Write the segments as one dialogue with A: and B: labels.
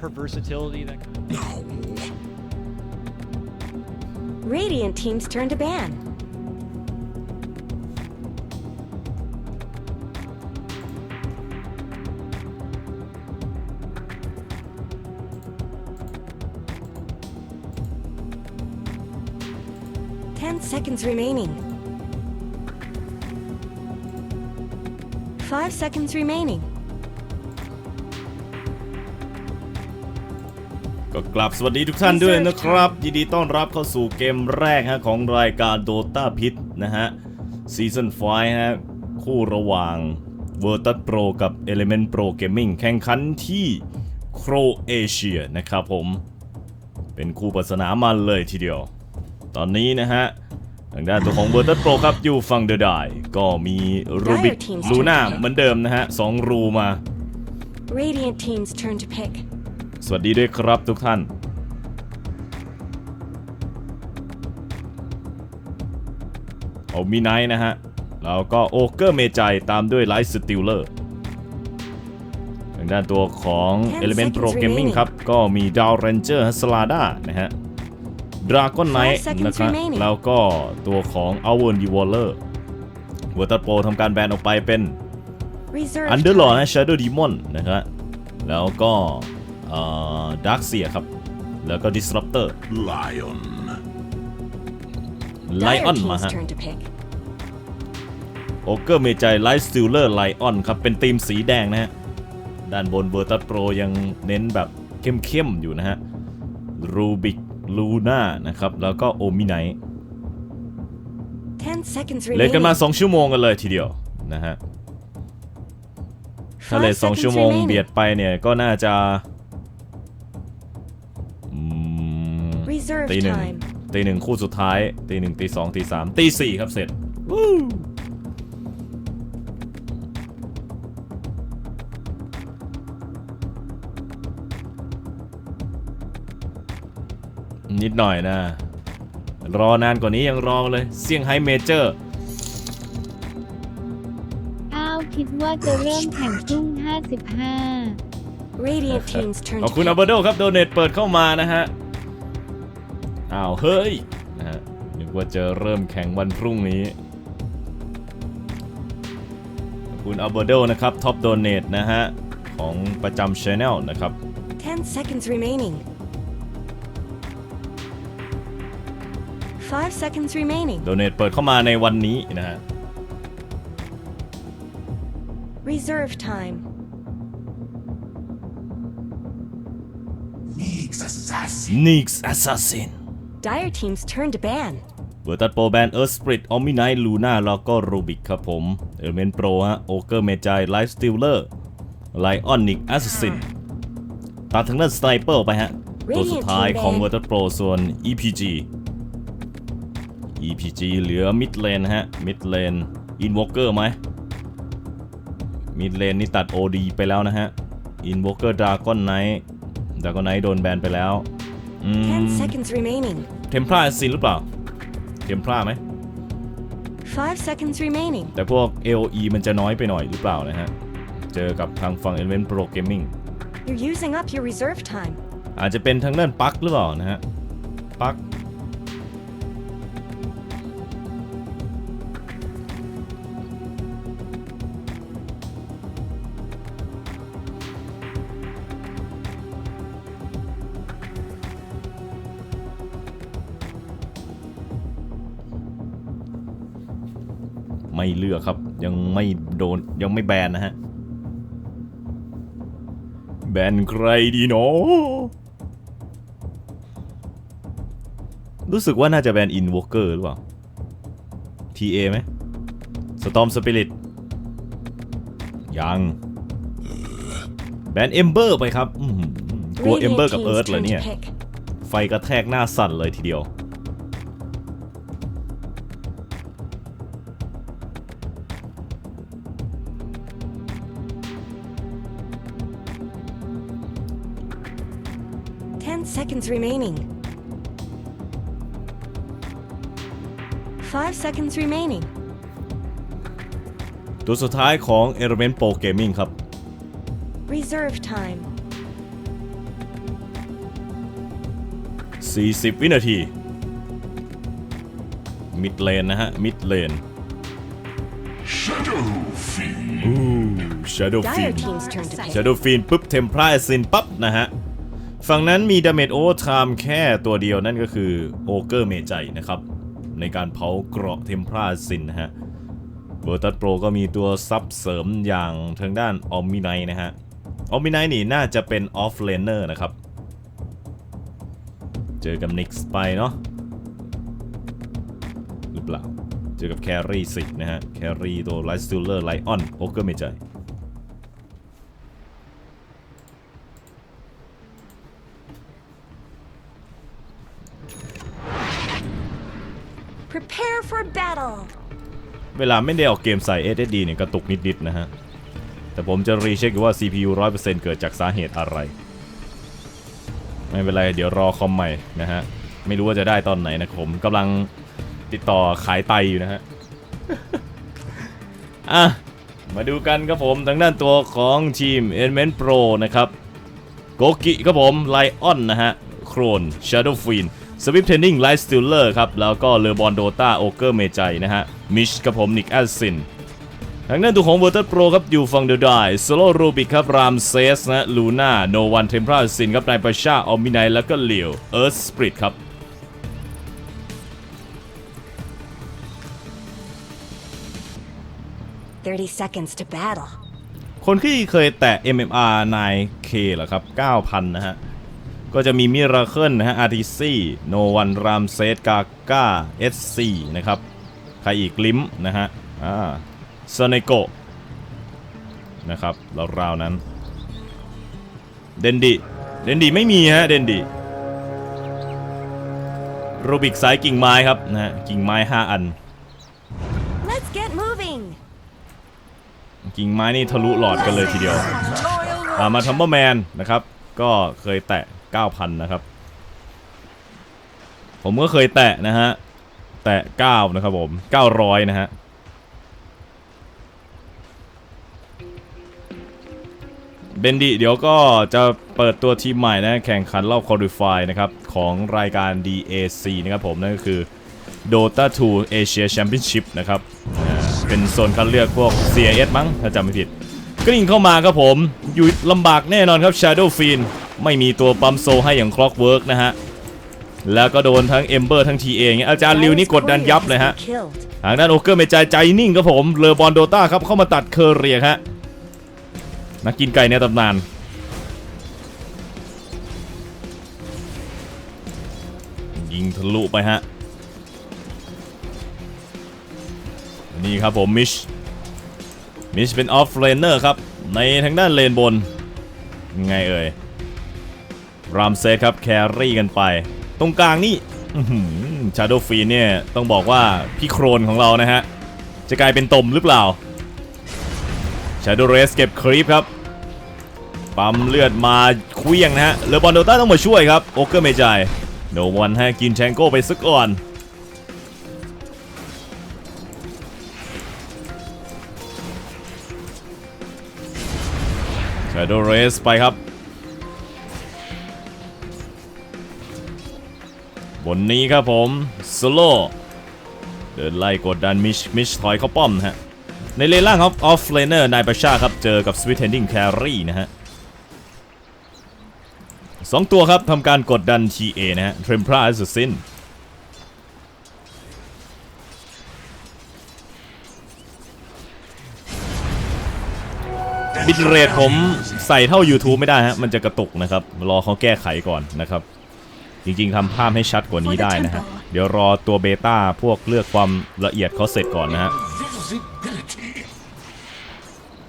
A: her versatility. That
B: Radiant team's turn to ban. Ten seconds remaining. Five seconds remaining.
C: ก็กลับสวัสดีทุกท่านด้วยนะครับ ยินดีต้อนรับเข้าสู่เกมแรกฮะของรายการ Dota พิษนะฮะซีซั่น5ฮะคู่ระหว่าง v i r t u s Pro กับ Element Pro Gaming แข่งขันที่โครเอเชียนะครับผม เป็นคู่ปริศนามันเลยทีเดียว ตอนนี้นะฮะ ทางด้านตัวของ v i r t u s Pro ครับอยู่ฝั่งเดอะไดก็มีรูบิก
B: Dire Team's
C: ลูน่าเหมือนเดิมนะฮะสองรูมา
B: Radiant team's turn to pick.
C: สวัสดีด้วยครับทุกท่านเอามีไนท์นะฮะ แล้วก็โอเกอร์เมจายตามด้วยไลท์สติลเลอร์ทางด้านตัวของ
B: Ten
C: Element Pro
B: seconds
C: Gaming
B: remaining
C: ครับ ก็มีดาวเรนเจอร์สลาดานะฮะดราก้อนไนท์
B: Five seconds
C: นะครับ
B: remaining
C: แล้วก็ตัวของอ w เว r ร์ดีวอลเลอร์วัตโปรทำการแบนออกไปเป็น
B: Reserve
C: อันเดอร์ลอ
B: time.
C: นะ Shadow Demon นะครับแล้วก็ ดาร์คเซียครับ แล้วก็ Disruptor
D: Lion.
C: ไลอ
B: Dire
C: อนมา
B: team's
C: ฮะ
B: turn to pick.
C: โอเกอร์เมจายไลท์สติลเลอร์ไลออนครับ เป็นธีมสีแดงนะฮะ ด้านบนเวอร์ตัสโปรยังเน้นแบบเข้มๆอยู่นะฮะรูบิกลูน่านะครับ แล้วก็โอมิไน
B: Ten seconds
C: เล่นกันมา
B: remaining.
C: 2ชั่วโมงกันเลยทีเดียวนะฮะถ้า
B: Five
C: เลทสอง
B: seconds
C: ชั่วโมง
B: remaining.
C: เบียดไปเนี่ยก็น่าจะ ตีหนึ่ง
B: time.
C: ตีหนึ่งคู่สุดท้าย ตีหนึ่งตีสองตีสามตีสี่ครับเสร็จวู้นิดหน่อยนะ รอนานกว่านี้ยังรอเลยเซี่ยงไฮ้เมเจอร์
E: อ้าวคิดว่าจะเริ่มแข่งพรุ่ง55
B: Radiant team's turn
C: ขอบ
B: to
C: คุณอั
B: pick.
C: ลเบโดครับ โดเนทเปิดเข้ามานะฮะ อ้าวเฮ้ยนะฮะนึกว่าจะเริ่มแข่งวันพรุ่งนี้ขอบคุณอัลเบโดนะครับท็อปโดเนทนะฮะ ของประจำช anel นะครับ
B: Ten seconds remaining. Five seconds remaining.
C: โดเนทเปิดเข้ามาในวันนี้นะฮะ
B: Reserve time.
D: Needs assassin.
C: Nix Assassin
B: Dire team's turn to ban.
C: เวอร์ตัดโปรแบนเอิร์ธสปริตออมิไนลูน่าแล้วก็รูบิกครับผมเอลเมนโปรฮะโอเกอร์เมจายไลฟ์สติลเลอร์ไลออนนิกแอสซินตัดทางด้านสไนเปอร์ไปฮะ ตัวสุดท้ายของเวอร์ตัดโปรส่วน EPG EPG เหลือมิดเลนฮะมิดเลนอินวอ k เกอร์ไหมมิดเลนนี่ตัด OD ไปแล้วนะฮะอินวอ k เกอร์ดราก้อนไนท์ดราก้อนไนท์โดนแบนไปแล้ว อืม
B: Ten seconds remaining.
C: เทมพลาซินหรือเปล่า เทมพลาไหม
B: Five seconds remaining.
C: แต่พวก AOE มันจะน้อยไปหน่อยหรือเปล่านะฮะ เจอกับทางฝั่ง Element Pro Gaming
B: You're using up your reserve time.
C: อาจจะเป็นทางด้านปลั๊กหรือเปล่านะฮะปลั๊ก ไม่เลือกครับ ยังไม่โดนยังไม่แบนนะฮะ แบนใครดีเนาะรู้สึกว่าน่าจะแบนอินวอเกอร์หรือเปล่า TA ไหมสตอมสปิริตยังแบนเอมเบอร์ไปครับกลัวเอมเบอร์กับเอิร์ธเหรอ
B: turn
C: เนี่ย ไฟกระแทกหน้าสั่นเลยทีเดียว
B: seconds remaining. Five seconds remaining.
C: ตัวสุดท้ายของ Element Pro Gaming ครับ
B: Reserve time.
C: 40 วินาที มิดเลนนะฮะ มิดเลน
D: Shadow Fiend.
C: อู้ Shadow
B: Dire
C: Fiend
B: Team's turn to pick.
C: Shadow Fiend ปุ๊บ Templar Ascent ปั๊บนะฮะ ฝั่งนั้นมี Damage Overtime แค่ตัวเดียวนั่นก็คือ Ogre m a g นะครับ ในการเผาเกราะ Templar Ascent นะฮะเ e r t u s Pro ก็มีตัวซับเสริมอย่างทางด้าน Omni นะฮะ Omni นี่น่าจะเป็น Off Laner นะครับ เจอกับ Nix ไปเนาะหรือเปล่า เจอกับแครี่สินะฮะ แครี่ตัวไลท์สตูเลอร์ไลออนโอเกอร์เมจัย
B: Prepare for battle.
C: เวลาไม่ได้ออกเกมใส่ SSD เนี่ยกระตุกนิดๆนะฮะ แต่ผมจะรีเช็คว่า CPU 100%เกิดจากสาเหตุอะไร ไม่เป็นไร เดี๋ยวรอคอมใหม่นะฮะ ไม่รู้ว่าจะได้ตอนไหนนะผมกำลังติดต่อขายไตอยู่นะฮะ อะ มาดูกันครับผมทางด้านตัวของทีม e l e m e n t Pro นะครับ โกกิครับผมไลออนนะฮะ โครน Shadow Fiend สวิปเทนนิงไลท์สติลเลอร์ครับ แล้วก็เลอบอนโดตาโอเกอร์เมจัยนะฮะ มิชกับผมนิกแอสซินทางด้านตัวของ v i r t u s Pro ครับอยู่ฝั่งเดอะไดโซโลรูบิกครับ รามเซสนะลูน่าโนวันเทมเพลซินครับนายประชาออมินายแล้วก็เหลียวเอิร์ธสปริตครับ
B: 30 seconds to battle.
C: คนที่เคยแตะ MMR 9K เหรอครับ 9,000 นะฮะ ก็จะมีมิราเคิลนะฮะ RTC โนวันรามเซสกาก้า SC นะครับ ใครอีกลิมนะฮะอ่าซเนโกนะครับราวๆนั้น เดนดิเดนดิไม่มีฮะเดนดิโรบิกสายกิ่งไม้ครับนะฮะกิ่งไม้ 5 อัน
B: Let's get moving.
C: กิ่งไม้นี่ทะลุหลอดกันเลยทีเดียวตามมาทัมเบอร์แมนนะครับ ก็เคยแตะ 9,000 นะครับ ผมก็เคยแตะนะฮะ แตะ 9 นะครับผม 900 นะฮะ เบนดิเดี๋ยวก็จะเปิดตัวทีมใหม่นะแข่งขันรอบคอลิฟายนะครับ ของรายการ DAC นะครับผม นั่นก็คือ Dota 2 Asia Championship นะครับ เป็นโซนคัดเลือกพวก CIS มั้ง ถ้าจำไม่ผิดกริ่งเข้ามาครับผม อยู่ลำบากแน่นอนครับ Shadow Fiend ไม่มีตัวปั๊มโซให้อย่าง Clockwork นะฮะ แล้วก็โดนทั้ง Ember ทั้ง TA อย่างเงี้ยอาจารย์ริวนี่กดดันยับเลยฮะ ทางด้านโอเกอร์เมจายใจนิ่งครับผม เลอบอลโดต้าครับเข้ามาตัดเคอร์เรียฮะ นักกินไก่ในตำนานยิงทะลุไปฮะ นี่ครับผมมิช มิชเป็นออฟเลนเนอร์ครับ ในทางด้านเลนบน ไงเอ่ย รามเซตครับแครี่กันไป ตรงกลางนี่ชาโดฟีเนี่ยต้องบอกว่าพี่โครนของเรานะฮะ จะกลายเป็นตมหรือเปล่าชาโดเรสเก็บครีปครับปั๊มเลือดมาเคลี้ยงนะฮะเลบอนโดต้าต้องมาช่วยครับโอเกอร์เมจายโนวันให้กินแชงโก้ไปสักก่อนชาโดเรสไปครับ บนนี้ครับผมสโลเดินไล่กดดันมิชมิชถอยเข้าป้อมนะฮะ ในเลนล่างครับออฟเลเนอร์นายประชาครับ เจอกับสวิตเทนดิ้งแครี่นะฮะสองตัวครับทำการกดดัน TA นะฮะเทรมพราสซินบิตเรทผมใส่เท่า YouTube ไม่ได้ฮะ มันจะกระตุกนะครับ รอเขาแก้ไขก่อนนะครับ จริงๆทำภาพให้ชัดกว่านี้ได้นะฮะ เดี๋ยวรอตัวเบต้าพวกเลือกความละเอียดเขาเสร็จก่อนนะฮะ
D: Visibility.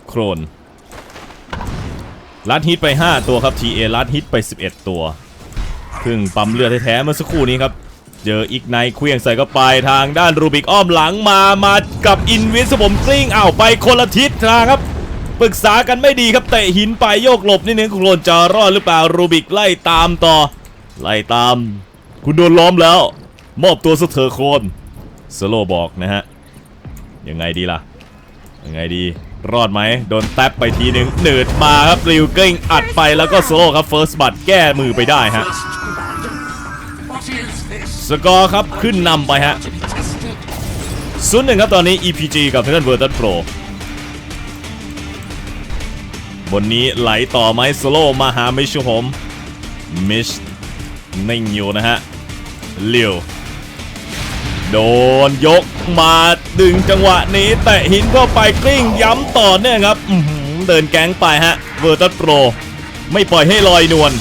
C: โครนลัดฮิตไป 5 ตัวครับ TA ลัดฮิตไป 11 ตัวเพิ่งปั๊มเลือดแท้ๆเมื่อสักครู่นี้ครับ เจออีกไนเคลี้ยงใส่เข้าไปทางด้านรูบิกอ้อมหลังมา มากับอินวิสผมกลิ้งอ้าวไปคนละทิศทางครับปรึกษากันไม่ดีครับเตะหินไปโยกหลบนิดนึงโครนจะรอดหรือเปล่ารูบิกไล่ตามต่อ ไล่ตาม คุณโดนล้อมแล้ว มอบตัวซะเถอะโคนสโลบอกนะฮะ ยังไงดีล่ะ ยังไงดี รอดไหม โดนแท็บไปทีหนึ่งหนืดมาครับริวเกิ้งอัดไปแล้วก็โซโลครับเฟิร์สบัตแก้มือไปได้ฮะ สกอร์ครับขึ้นนำไปฮะศูนย์หนึ่งครับตอนนี้ EPG กับทางด้านเวอร์ตันโปรบนนี้ไหลต่อไหมสโลมาหามิชผมมิช นิ่งอยู่นะฮะเลี้ยวโดนยกมาดึงจังหวะนี้ แตะหินเข้าไปกลิ้งย้ำต่อเนื่องครับเดินแก๊งไปฮะเวอร์ตันโปร ไม่ปล่อยให้ลอยนวล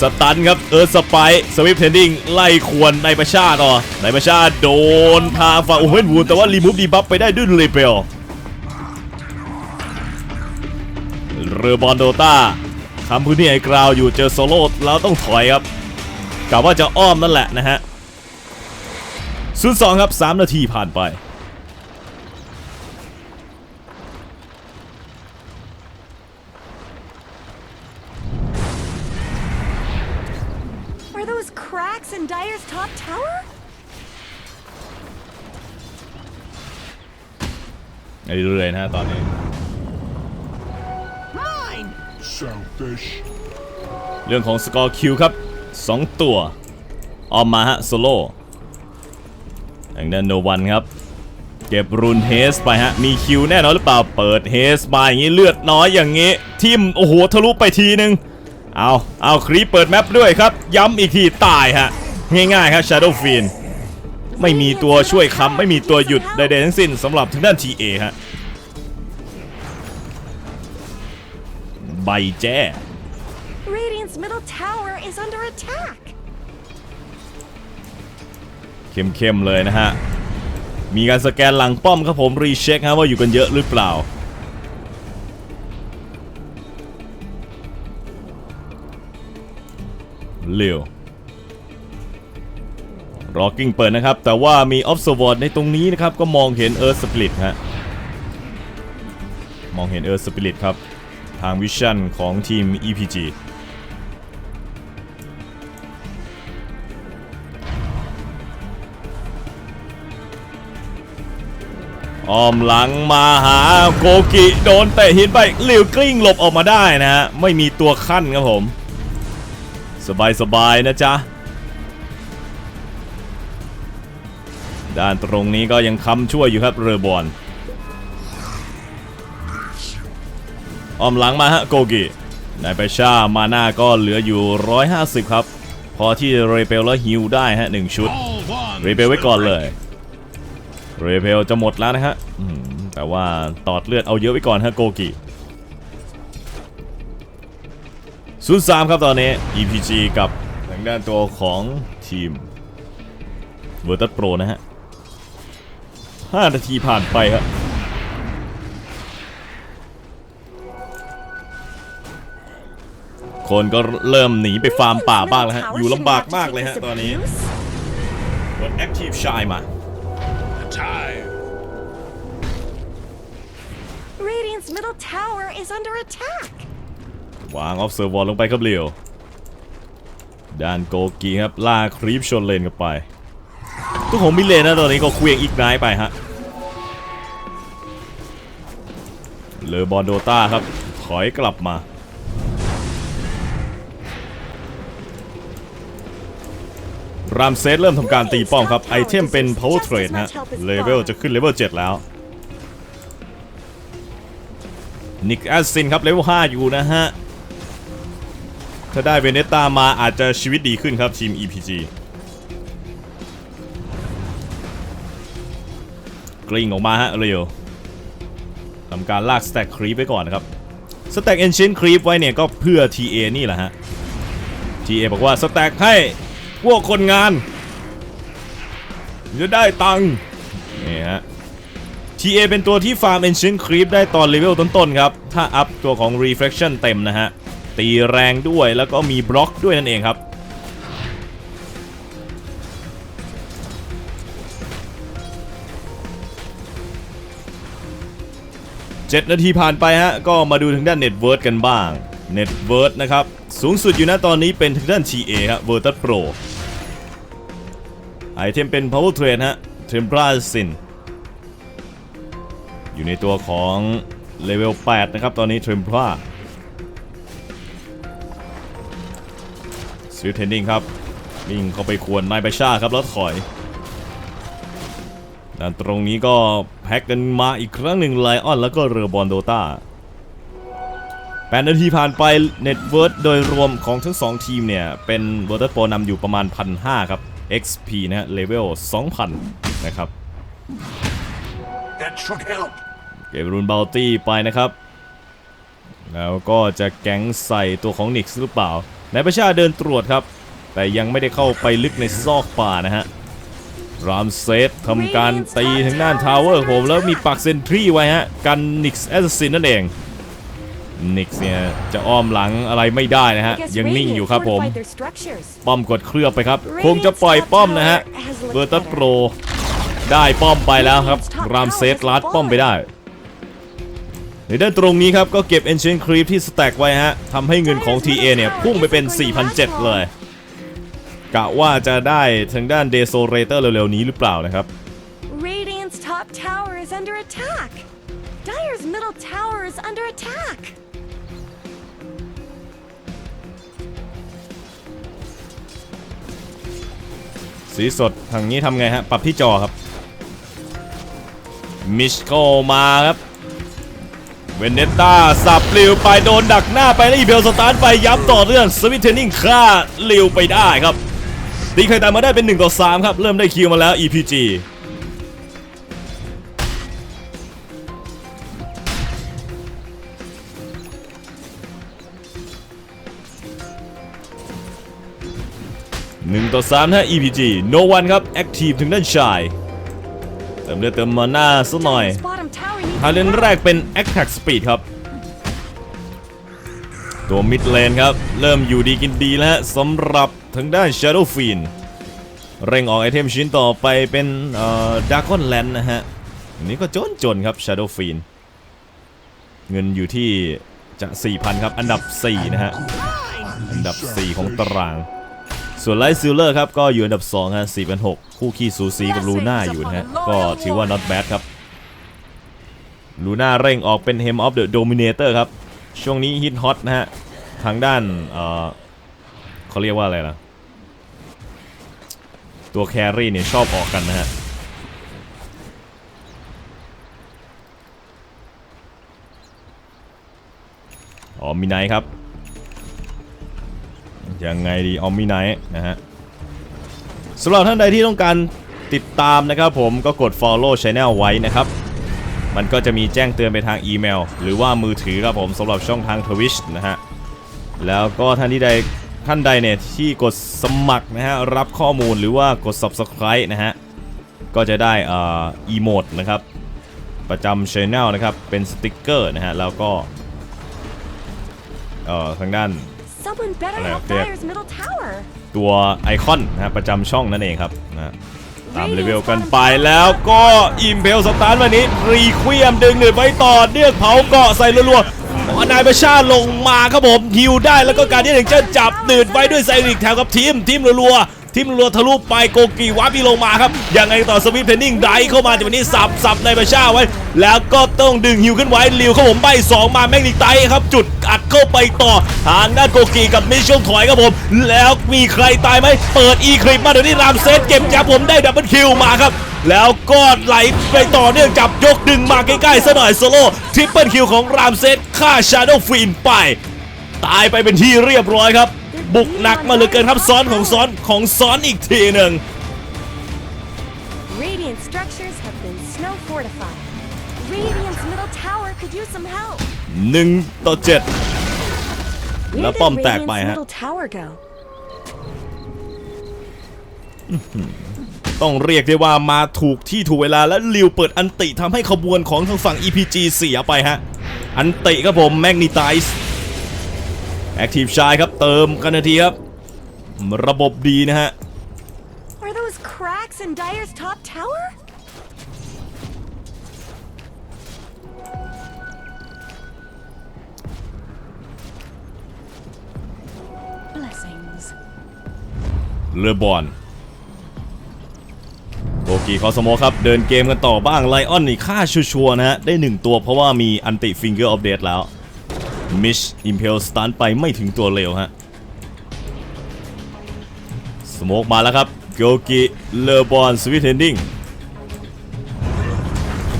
C: สตันครับเอิร์ธสไปสวิปเทนดิ้งไล่ควรในประชาต่อในประชาโดนทาฝั่งโอเวนวูดแต่ว่ารีมูฟดีบัฟไปได้ด้วยเลเปลเรือบอลโดต้าทำพื้นที่ไอ้กราวอยู่เจอโซโล่แล้วต้องถอยครับ กะว่าจะอ้อมนั่นแหละนะฮะศูนย์สองครับ3นาทีผ่านไป
B: Are those cracks in Dyer's top tower?
C: เรื่อยๆนะฮะตอนนี้
B: Mine!
D: Selfish.
C: เรื่องของสกอร์คิวครับ 2ตัว ออมมาฮะโซโล่ทางด้านโนวันครับ เก็บรุนเฮสไปฮะ มีคิวแน่นอนหรือเปล่า เปิดเฮสมาอย่างนี้เลือดน้อยอย่างนี้ ทิมโอ้โหทะลุไปทีนึง เอาเอาครีปเปิดแมปด้วยครับ ย้ำอีกทีตายฮะ ง่ายๆครับ Shadow f i n ไม่มีตัวช่วยค้ำไม่มีตัวหยุดใดๆทั้งสิ้นสำหรับทางด้าน TA ฮะใบแจ้
B: Middle tower is under attack.
C: เข้มๆเลยนะฮะ มีการสแกนหลังป้อมครับผมรีเช็คฮะว่าอยู่กันเยอะหรือเปล่า เร็วรอกิ้งเปิดนะครับ แต่ว่ามีออฟสวอร์ดในตรงนี้นะครับ ก็มองเห็นเอิร์ธสปิริตฮะ มองเห็นเอิร์ธสปิริตครับ ทางวิชั่นของทีม EPG อ้อมหลังมาหาโกกิโดนเตะหินไปหลิวกลิ้งหลบออกมาได้นะฮะไม่มีตัวขั้นครับผม สบายสบายๆนะจ๊ะ ด้านตรงนี้ก็ยังค้ำช่วยอยู่ครับเรือบอลอ้อมหลังมาฮะโกกินายไปชามาหน้าก็เหลืออยู่ 150 ครับ พอที่เรเปลแล้วฮิวได้ฮะหนึ่งชุด เรเบลไว้ก่อนเลย เรเบลจะหมดแล้วนะฮะแต่ว่าตอดเลือดเอาเยอะไว้ก่อนฮะโกกิศูนย์สามครับตอนนี้ EPG กับทางด้านตัวของทีมเวอร์ตัสโปรนะฮะ5นาทีผ่านไปครับคนก็เริ่มหนีไปฟาร์มป่าบ้างแล้วฮะ อยู่ลำบากมากเลยฮะตอนนี้กด Active Shine มา
D: Time.
B: Radiant's middle tower is under attack.
C: วางออฟเซอร์วอลลงไปครับเรียวด้านโกกีครับล่าครีปชนเลนกันไปตัวของมิเลนนะตอนนี้ก็เควียงอีกไนท์ไปฮะเลอบอลโดต้าครับ ถอยกลับมา รามเซตเริ่มทำการตีป้อมครับ ไอเทมเป็น Power Trade ฮะ เลเวลจะขึ้นเลเวล7แล้ว นิกแอสซินครับ เลเวล5อยู่นะฮะ ถ้าได้เวเนต้ามาอาจจะชีวิตดีขึ้นครับ ทีม EPG กลิ้งออกมาฮะเร็วทำการลากสแต็กครีปไปก่อนนะครับสแต็กเอนชินครีปไว้เนี่ยก็เพื่อ TA นี่แหละฮะ TA บอกว่าสแต็กให้ พวกคนงาน จะได้ตังค์นี่ฮะ TA เป็นตัวที่ฟาร์ม Ancient Creep ได้ตอนเลเวลต้นๆครับ ถ้าอัพตัวของ Reflection เต็มนะฮะ ตีแรงด้วยแล้วก็มีบล็อกด้วยนั่นเองครับ7นาทีผ่านไปฮะ ก็มาดูทางด้าน Net Worth กันบ้าง Net Worth นะครับ สูงสุดอยู่นะตอนนี้เป็นทางด้าน TA ฮะ Virtus Pro ไอเทมเป็น Power Trade ฮะ Templar Sin อยู่ในตัวของเลเวล 8 นะครับ ตอนนี้ Templar s w i f t Tending ครับวิ่งเข้าไปขวนนายไปชาครับ แล้วถอยด้านตรงนี้ก็แพ็กกันมาอีกครั้งหนึ่งไลออนแล้วก็เรือบอลโดตา แปดนาทีผ่านไปเน็ตเวิร์ดโดยรวมของทั้งสองทีมเนี่ย เป็นเวอร์ตโปรนำอยู่ประมาณ 1,500 ครับ XP นะฮะเลเวล 2,000 นะครับ
D: That should help.
C: เก็บรุนเบลตี้ไปนะครับ แล้วก็จะแก๊งใส่ตัวของนิกส์หรือเปล่านายประชาเดินตรวจครับ แต่ยังไม่ได้เข้าไปลึกในซอกป่านะฮะรามเซตทำการตีทางด้านทาวเวอร์ผมแล้วมีปักเซนทรีไว้ฮะ กันนิกส์แอสซินนั่นเอง นิกส์เนี่ยจะอ้อมหลังอะไรไม่ได้นะฮะ
B: I guess
C: ยังนิ่ง
B: Radiant
C: อยู่ครับผม
B: fortified their structures.
C: ป้อมกดเคลือบไปครับ คงจะปล่อยป้อมนะฮะ เบอร์ตัสโปร ได้ป้อมไปแล้วครับ รามเซตลัดป้อมไปได้ ในด้านตรงนี้ครับ ก็เก็บ Ancient Creep ที่สแต็กไว้ฮะทำให้เงินของ TA เนี่ย พุ่งไปเป็น 4,700 เลย กะว่าจะได้ทางด้าน Desolator เร็วๆนี้หรือเปล่านะครับ
B: Radiant's top tower is under attack. Dyer's middle tower is under attack.
C: สีสดทางนี้ทำไงฮะ ปรับที่จอครับ มิชโกมาครับเวนเนตตาสับลิวไปโดนดักหน้าไปแล้วอีเบลสตาร์ทไปย้ำต่อเรื่องสวิตเทนนิ่งฆ่าลิวไปได้ครับตีไข่ตามมาได้เป็น1ต่อ3ครับ เริ่มได้คิวมาแล้ว EPG หนึ่งต่อสามนะ EPG No one ครับ Active ถึงด้านชาย เติมเลือดเติมมาหน้าสักหน่อย
B: Dyer's bottom tower needs
C: ทาเลนแรกเป็น Attack Speed ครับ ตัวมิดเลนครับ เริ่มอยู่ดีกินดีแล้วสำหรับทางด้าน Shadow Fiend เร่งออกไอเทมชิ้นต่อไปเป็นเอ่อ Dragon Land นะฮะอันนี้ก็จนจนครับ Shadow Fiend เงินอยู่ที่จะ 4,000 ครับ อันดับ 4 นะฮะ อันดับ 4 ของตาราง ส่วนไลท์ซิลเลอร์ครับก็อยู่อันดับ2ฮะ4,600คู่ขี้สูสีกับลูน่าอยู่นะฮะก็ถือว่า not bad ครับลูน่าเร่งออกเป็น Hem of the Dominator ครับ ช่วงนี้ฮิตฮอตนะฮะ ทางด้านเอ่อเขาเรียกว่าอะไรนะตัวแครี่เนี่ยชอบออกกันนะฮะอ๋อมีไนท์ครับ ยังไงดีออมมิไนท์นะฮะสำหรับท่านใดที่ต้องการติดตามนะครับผมก็กด follow channel ไว้นะครับ มันก็จะมีแจ้งเตือนไปทางอีเมล หรือว่ามือถือครับผมสำหรับช่องทาง Twitch นะฮะ แล้วก็ท่านที่ใดท่านใดเนี่ยที่กดสมัครนะฮะรับข้อมูลหรือว่ากด subscribe นะฮะ ก็จะได้อ่ออีโมดนะครับ ประจำ channel นะครับ เป็นสติกเกอร์นะฮะ แล้วก็เอ่อทางด้าน
B: Someone better
C: Hello,
B: help
C: Pip.
B: Dyer's middle tower.
C: ตัวไอคอนนะฮะประจำช่องนั่นเองครับนะฮะตามเลเวลกันไปแล้วก็อิมเพลสตาร์ทวันนี้รีเควียมดึงหนืดไว้ต่อเนื่องเผาเกาะใส่รัวๆอ๋อนายประชาลงมาครับผมฮิวได้แล้วก็การที่หนึ่งจะจับหนืดไว้ด้วยไซริกแถวกับทีมทีมรัวๆ ทีมรัวทะลุไปโกกีวาปีลงมาครับยังไงต่อสวิปเทนนิ่งไดเข้ามาจากวันนี้สับสับในประชาไว้ แล้วก็ต้องดึงฮิวขึ้นไว้ลิวเข้าผมใบสองมาแมกนิกไตครับ จุดอัดเข้าไปต่อทางด้านโกกีกับมิชช่วงถอยครับผม แล้วมีใครตายไหมเปิดอีคลิปมาเดี๋ยวนี้รามเซตเก็บจับผมได้ดับเบิลคิวมาครับแล้วก็ไหลไปต่อเนื่องจับยกดึงมาใกล้ๆซะหน่อยโซโล่ทริปเปิลคิวของรามเซตฆ่าชาโดว์ฟินไป ตายไปเป็นที่เรียบร้อยครับ บุกหนักมาเหลือเกินครับซ้อนของซ้อนของซ้อนอีกทีหนึ่ง
B: Radiant structures have been snow fortified. Radiant's middle tower could use some help.
C: หนึ่งต่อเจ็ด
B: Where
C: แล้ว
B: did
C: ป้อมแตก
B: Radiant's
C: ไปฮะ
B: middle tower go?
C: ต้องเรียกได้ว่ามาถูกที่ถูกเวลาและลิวเปิดอันติทำให้ขบวนของทางฝั่ง EPG เสียไปฮะ อันติครับผมแมกนิไตส์แอคทีฟชายครับ เติมกันนาทีครับ ระบบดีนะฮะ
B: Are those cracks in Dyer's top tower? Blessings.
C: เลอบอลโกกีคอสโมครับ เดินเกมกันต่อบ้างไลออนนี่ฆ่าชัวร์ๆนะฮะ ได้ 1 ตัวเพราะว่ามีอันติฟิงเกอร์ออฟเดตแล้ว มิชอิมเพลสตันไปไม่ถึงตัวเร็วฮะ สโมกมาแล้วครับโกกิเลอบอลสวิตเทนดิ้ง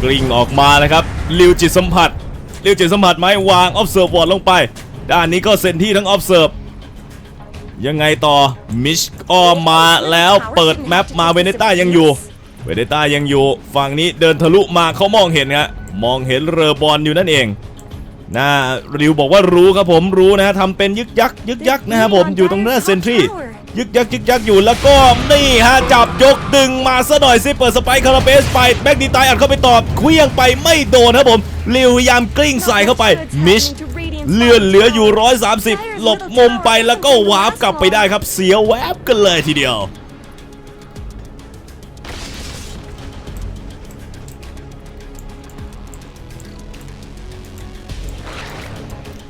C: กริงออกมาเลยครับลิวจิตสัมผัสลิวจิตสัมผัสไหมวางออฟเซิร์ฟวอร์ดลงไป ด้านนี้ก็เซนที่ทั้งออฟเซิร์ฟยังไงต่อมิชออมมาแล้วเปิดแมปมาเวเนต้ายังอยู่เวเนต้ายังอยู่ ฝั่งนี้เดินทะลุมาเขามองเห็นฮะมองเห็นเรือบอลอยู่นั่นเอง น่าริวบอกว่ารู้ครับผมรู้นะฮะทำเป็นยึกยักยึกยักนะครับผมอยู่ตรงหน้าเซนทรียึกยักยึกยักอยู่แล้วก็นี่ฮะจับยกดึงมาซะหน่อยสิเปิดสไปค์คาราเบสไปแบ็กดีตายอัดเข้าไปตอบเคลี้ยงไปไม่โดนครับผมริวพยายามกลิ้งใส่เข้าไปมิชเลื่อนเหลืออยู่ 130 หลบมุมไปแล้วก็วาร์ปกลับไปได้ครับเสียแวบกันเลยทีเดียว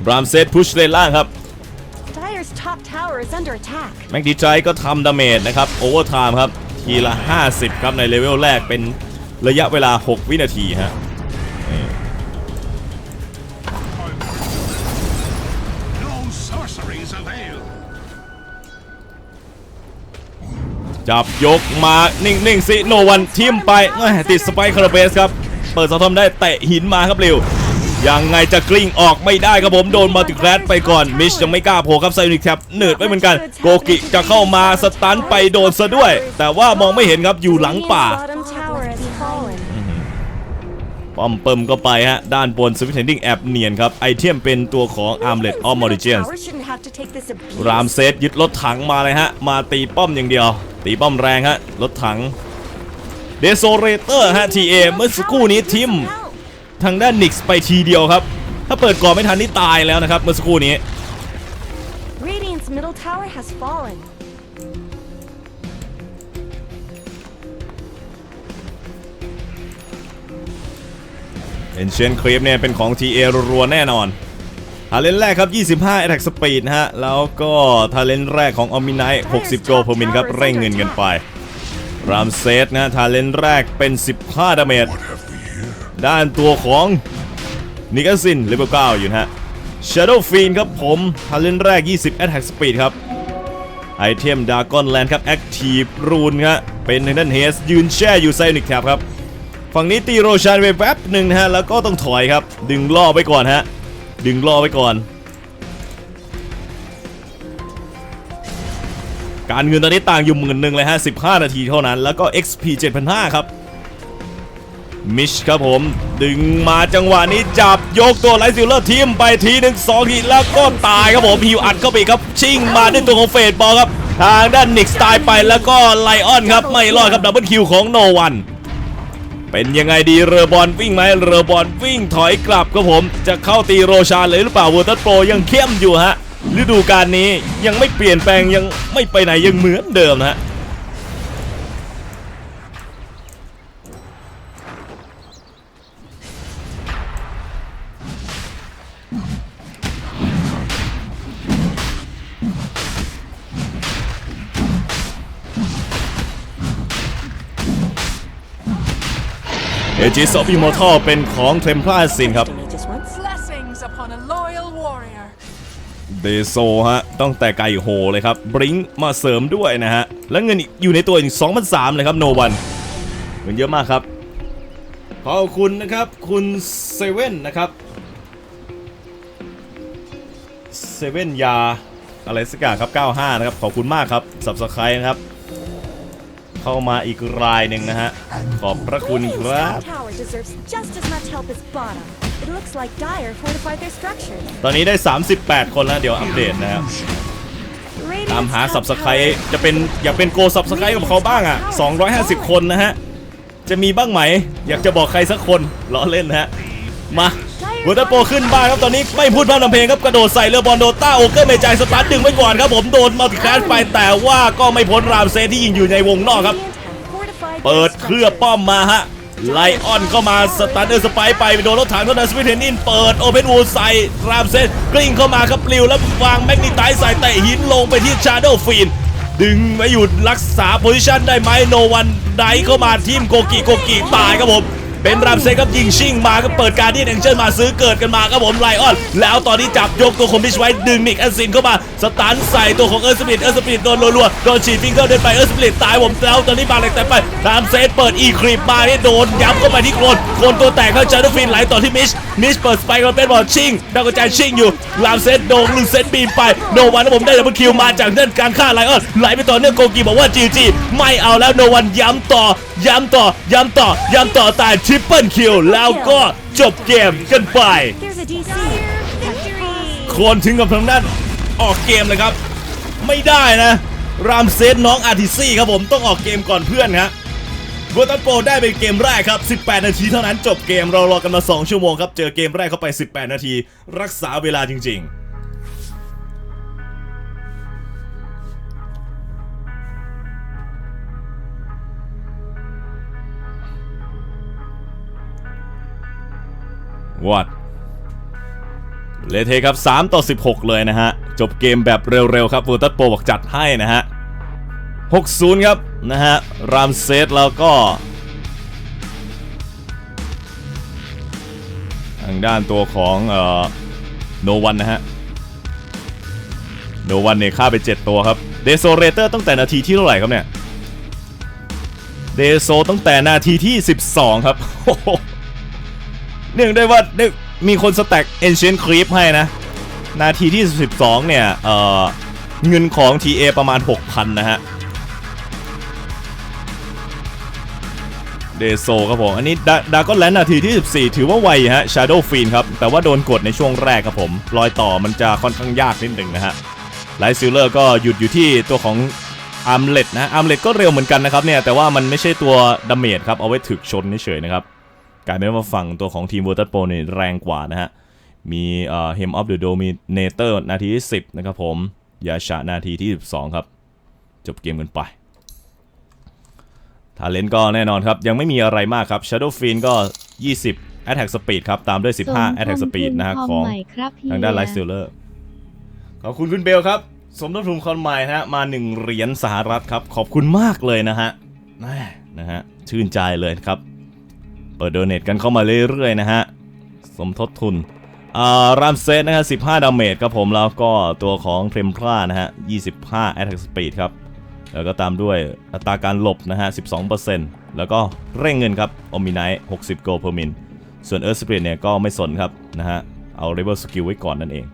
C: รามเซตพุชเลนล่างครับ
B: Dyer's top tower is under attack.
C: แม็กดีใจก็ทำดาเมจนะครับโอเวอร์ไทม์ครับ ทีละ 50 ครับในเลเวลแรกเป็นระยะเวลา 6 วินาทีฮะ
D: No sorceries avail.
C: จับยกมานิ่งๆสิโนวันทิมไปแหม่ติดสไปค์คาราเบสครับ เปิดสะทอมได้เตะหินมาครับเร็ว ยังไงจะกลิ้งออกไม่ได้ครับผมโดนมัลติแครสไปก่อนมิชยังไม่กล้าโผล่ครับไซนิกแท็บเหนืดไปเหมือนกัน โกกิจะเข้ามาสตันไปโดนซะด้วย แต่ว่ามองไม่เห็นครับอยู่หลังป่าป้อมเปิมก็ไปฮะ ด้านบนสวิตเทนดิ้งแอบเนียนครับ ไอเทมเป็นตัวของ Armlet of
B: Middle
C: Origins
B: tower shouldn't have to take this abuse.
C: รามเซตยึดรถถังมาเลยฮะ มาตีป้อมอย่างเดียว ตีป้อมแรงฮะ รถถังเดโซเรเตอร์ฮะทีเอเมื่อสักครู่นี้ทิม ทางด้านนิกส์ไปทีเดียวครับ ถ้าเปิดก่อนไม่ทันนี่ตายแล้วนะครับเมื่อสักครู่นี้
B: Radiant's middle tower has fallen.
C: เอ็นเชนครีปเนี่ยเป็นของ TA รัวๆแน่นอนทาเลนแรกครับ 25 Attack Speed นะฮะ แล้วก็ทาเลนแรกของ o m n i t e 60โกเพอร์มินครับ เร่งเงินกันไป รามเซตนะฮะทาเลนแรกเป็น 15 ดาเมจ ด้านตัวของนิกาซินเลเวล9อยู่นะฮะ Shadow Fiend ครับผมทาเลนแรก 20 Attack Speed ครับ ไอเทมดากอนแลนด์ครับ Active Rune ครับเป็นทางด้านเฮสยืนแช่อยู่ไซนิกแทบครับ ฝั่งนี้ตีโรชานไปแป๊บหนึ่งนะฮะ แล้วก็ต้องถอยครับ ดึงล่อไปก่อนฮะ ดึงล่อไปก่อน การเงินตอนนี้ต่างอยู่หมื่นหนึ่งเลยฮะ 15 นาทีเท่านั้น แล้วก็ XP 7,500 ครับ มิชครับผม ดึงมาจังหวะนี้จับยกตัวไลซิลเลอร์ทีมไปทีหนึ่งสองทีแล้วก็ตายครับผมฮิวอัดเข้าไปครับ ชิงมาด้วยตัวของเฟดบอลครับ ทางด้านนิกสตล์ไปแล้วก็ไลออนครับ ไม่รอดครับดับเบิลคิวของโนวัน เป็นยังไงดีเรือบอลวิ่งไหมเรือบอลวิ่งถอยกลับครับผม จะเข้าตีโรชาเลยหรือเปล่าเวอร์ตัสโปรยังเข้มอยู่ฮะฤดูกาลนี้ยังไม่เปลี่ยนแปลงยังไม่ไปไหนยังเหมือนเดิมนะฮะ จิสอฟอิมอร์ทัลเป็นของเทมพลาสินครับ
B: Don't you just once?
A: Blessings upon a loyal warrior.
C: เดโซฮะต้องแต่ไก่โหเลยครับบริงมาเสริมด้วยนะฮะ แล้วเงินอยู่ในตัวอีก2,003เลยครับโนวันเงินเยอะมากครับ ขอบคุณนะครับคุณเซเว่นนะครับเซเว่นยาอะไรสักอย่างครับ 95 นะครับ ขอบคุณมากครับสับสไครนะครับ เข้ามาอีกรายหนึ่งนะฮะ ขอบพระคุณค
B: Radiant's
C: รับ
B: top tower deserves just as much help as bottom. It looks like Dyer fortified their structures.
C: ตอนนี้ได้ 38 คนแล้วเดี๋ยวอัปเดตนะครับ
B: Radiant's
C: ตามหา
B: top
C: สับสไคร
B: tower
C: จะเป็นอยากเป็นโกสับสไครกับเขาบ้างอะ 250 คนนะฮะ จะมีบ้างไหม อยากจะบอกใครสักคนล้อเล่นนะฮะ มา วัตโปขึ้นบ้านครับตอนนี้ไม่พูดพร่ำทำเพลงครับกระโดดใส่เรือบอลโดต้าโอเกอร์เมจายสตาร์ทดึงไว้ก่อนครับผมโดนมัลติคลาสไปแต่ว่าก็ไม่พ้นรามเซที่ยิงอยู่ในวงนอกครับ
B: Radiant have fortified
C: เปิด
B: their
C: เคลือบ
B: structures.
C: ป้อมมาฮะไลออนเข้ามาสตันเดอร์สไปร์ไปโดนรถถังโดนสวิตเทนอินเปิดโอเพนวูใส่รามเซนกลิ้งเข้ามาครับปลิวแล้ววางแมกนีไตใส่เตะหินลงไปที่ชาโดว์ฟีนดึงไว้อยู่รักษาโพซิชันได้ไหมโนวันไดเข้ามาทีมโกกิโกกิตายครับผม เป็นรามเซครับยิงชิงมาก็เปิดการที่แองเจิลมาซื้อเกิดกันมาครับผมไลออน แล้วตอนนี้จับยกตัวคมพิชไว้ดึงนิกแอนซินเข้ามาสตาร์นใส่ตัวของเออร์สปิริตเออร์สปิริตโดนรัวๆโดนฉีดฟิงเกอร์เดินไปเออร์สปิริตตายผมแล้วตอนนี้บาเล็กแต่ไปรามเซเปิดอีครีปมาเนี่ยโดนย้ำเข้าไปที่โคลนโคลนตัวแตกเข้าเจอร์ฟินไหลต่อที่มิช มิชเปิดสไปค์มาเป็นบอลชิงดาวกระจายชิงอยู่รามเซโดนลูเซนบีมไปโนวันนะผมได้ดับเบิลคิวมาจากเล่นการฆ่าไลออนไหลไปต่อเนื่องโกกีบอกว่าจีจีไม่เอาแล้วโนวันย้ำต่อ ย้ำต่อ ย้ำต่อ ย้ำต่อแต่ทริปเปิลคิวแล้วก็จบเกมกันไป
B: Here's a DC. Victory.
C: โคลนถึงกับทางด้านออกเกมเลยครับ ไม่ได้นะ รามเซนน้องอาร์ติซี่ครับผมต้องออกเกมก่อนเพื่อนครับ บัวตันโปได้เป็นเกมแรกครับ 18 นาทีเท่านั้นจบเกมเรารอกันมา 2 ชั่วโมงครับ เจอเกมแรกเข้าไป 18 นาที รักษาเวลาจริง ๆวัดเลเทครับ 3 ต่อ 16 เลยนะฮะ จบเกมแบบเร็ว ๆ ครับวูตัสโปบอกจัดให้นะฮะ 60 ครับ นะฮะ รามเซตแล้วก็ ทางด้านตัวของเอ่อโนวันนะฮะ โนวันเนี่ยฆ่าไป 7 ตัวครับ เดโซเรเตอร์ตั้งแต่นาทีที่เท่าไหร่ครับเนี่ย เดโซตั้งแต่นาทีที่ 12 ครับ เนื่องด้วยว่ามีคนสแต็ก Ancient Creep ให้นะ นาทีที่ 12 เนี่ย เอ่อเงินของ TA ประมาณ 6,000 นะฮะ เดโซครับผม อันนี้ดาก็แลนนาทีที่ 14 ถือว่าไวฮะ Shadow Fiend ครับ แต่ว่าโดนกดในช่วงแรกครับผม รอยต่อมันจะค่อนข้างยากนิดหนึ่งนะฮะไลท์ซิลเลอร์ก็หยุดอยู่ที่ตัวของอาร์มเลตนะอาร์มเลตก็เร็วเหมือนกันนะครับเนี่ยแต่ว่ามันไม่ใช่ตัวดาเมจครับเอาไว้ถึกชนเฉยๆนะครับกลายเป็นว่าฝั่งตัวของทีมวอเตอร์โปรเนี่ยแรงกว่านะฮะมีเอ่อเฮมออฟเดอะโดมีเนเตอร์นาทีที่ 10 นะครับผมยาชานาทีที่ 12 ครับ จบเกมกันไป ทาเลนก็แน่นอนครับ ยังไม่มีอะไรมากครับ Shadow Fiend ก็ 20 Attack Speed ครับ ตามด้วย 15 Attack Speed นะฮะของทางด้านไลฟ์ซิลเลอร์ขอบคุณคุณเบลครับ สมทบทุนคอนใหม่นะฮะ มา 1 เหรียญสหรัฐครับ ขอบคุณมากเลยนะฮะแม่นะฮะ ชื่นใจเลยครับ เปิดโดเนทกันเข้ามาเรื่อยๆนะฮะ สมทบทุนอ่ารามเซตนะฮะ15 ดาเมจครับผมแล้วก็ตัวของเทมพรานะฮะ 25 Attack Speed ครับ แล้วก็ตามด้วยอัตราการหลบนะฮะ 12%แล้วก็เร่งเงินครับ o m i n i t e 60 Go per min ส่วน Earth Spirit เนี่ยก็ไม่สนครับนะฮะ เอา Level Skill ไว้ก่อนนั่นเอง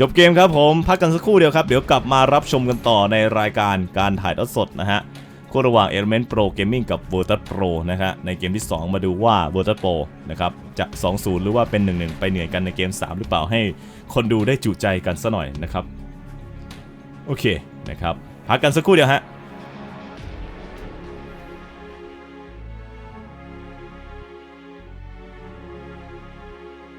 C: จบเกมครับผมพักกันสักครู่เดียวครับ เดี๋ยวกลับมารับชมกันต่อในรายการการถ่ายทอดสดนะฮะคู่ระหว่าง Element Pro Gaming กับ v o r t u s Pro นะฮะในเกมที่ 2 มาดูว่า v o r t u s Pro นะครับจะ 2-0 หรือว่าเป็น 1-1 ไปเหนื่อยกันในเกม 3 หรือเปล่าให้คนดูได้จุใจกันซะหน่อยนะครับ โอเคนะครับ พักกันสักครู่เดียวฮะ